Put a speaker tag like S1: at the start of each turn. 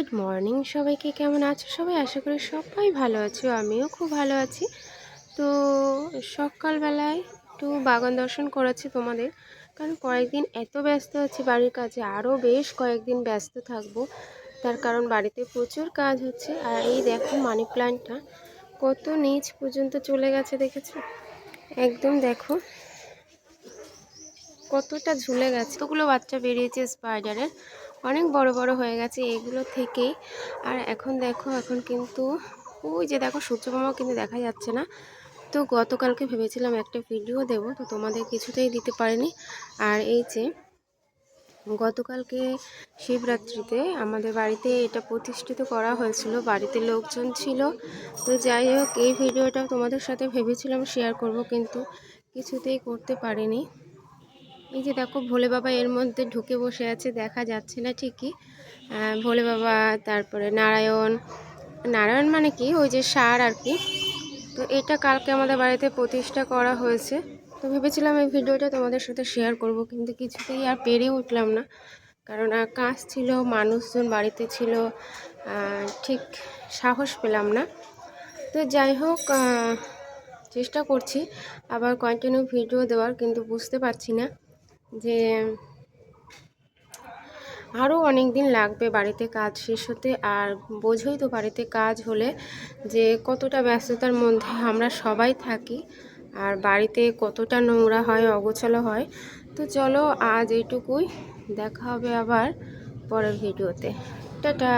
S1: Good morning সবাইকে, কেমন আছো সবাই? আশা করি সবাই ভালো আছো, আমিও খুব ভালো আছি। তো সকালবেলায় একটু বাগান দর্শন করেছি তোমাদের, কারণ কয়েকদিন এত ব্যস্ত আছি বাড়ির কাজে, আরও বেশ কয়েকদিন ব্যস্ত থাকব। তার কারণ বাড়িতে প্রচুর কাজ হচ্ছে, আর এই দেখো মানি প্ল্যান্টটা কত নিচ পর্যন্ত চলে গেছে, দেখেছ? একদম দেখো। কতটা ঝুলে গেছে। কতগুলো বাচ্চা বেরিয়েছে স্পাইডারের অনেক বড় বড় হয়ে গেছে এগুলো থেকেই। আর এখন দেখো, এখন কিন্তু ওই যে দেখো সূর্যমামা কিন্তু দেখা যাচ্ছে না। তো গতকালকে ভেবেছিলাম একটা ভিডিও দেব, তো তোমাদের কিছুতেই দিতে পারিনি। আর এই যে গতকালকে শিবরাত্রিতে আমাদের বাড়িতে এটা প্রতিষ্ঠিত করা হয়েছিল, বাড়িতে লোকজন ছিল। তো যাই হোক, এই ভিডিওটা তোমাদের সাথে ভেবেছিলাম শেয়ার করব, কিন্তু কিছুতেই করতে পারিনি। এই যে দেখো, ভোলে বাবা এর মধ্যে ঢুকে বসে আছে, দেখা যাচ্ছে না ঠিকই। ভোলে বাবা, তারপরে নারায়ণ। নারায়ণ মানে কি? ওই যে সার আর কি। তো এটা কালকে আমাদের বাড়িতে প্রতিষ্ঠা করা হয়েছে। তো ভেবেছিলাম এই ভিডিওটা তোমাদের সাথে শেয়ার করব, কিন্তু কিছুতেই আর পেরে উঠলাম না। কারণ কাজ ছিল, মানুষজন বাড়িতে ছিল ঠিক সাহস পেলাম না। তো যাই হোক চেষ্টা করছি। আবার কন্টিনিউ ভিডিও দেওয়ার, কিন্তু বুঝতে পারছি না। যে আরও অনেক দিন লাগবে বাড়িতে কাজ শেষ হতে আর বোঝোই তো বাড়িতে কাজ হলে যে কতটা ব্যস্ততার মধ্যে আমরা সবাই থাকি আর বাড়িতে কতটা নোংরা হয়, অগোছালো হয়। তো চলো আজ এইটুকুই, দেখা হবে আবার পরের ভিডিওতে। টাটা!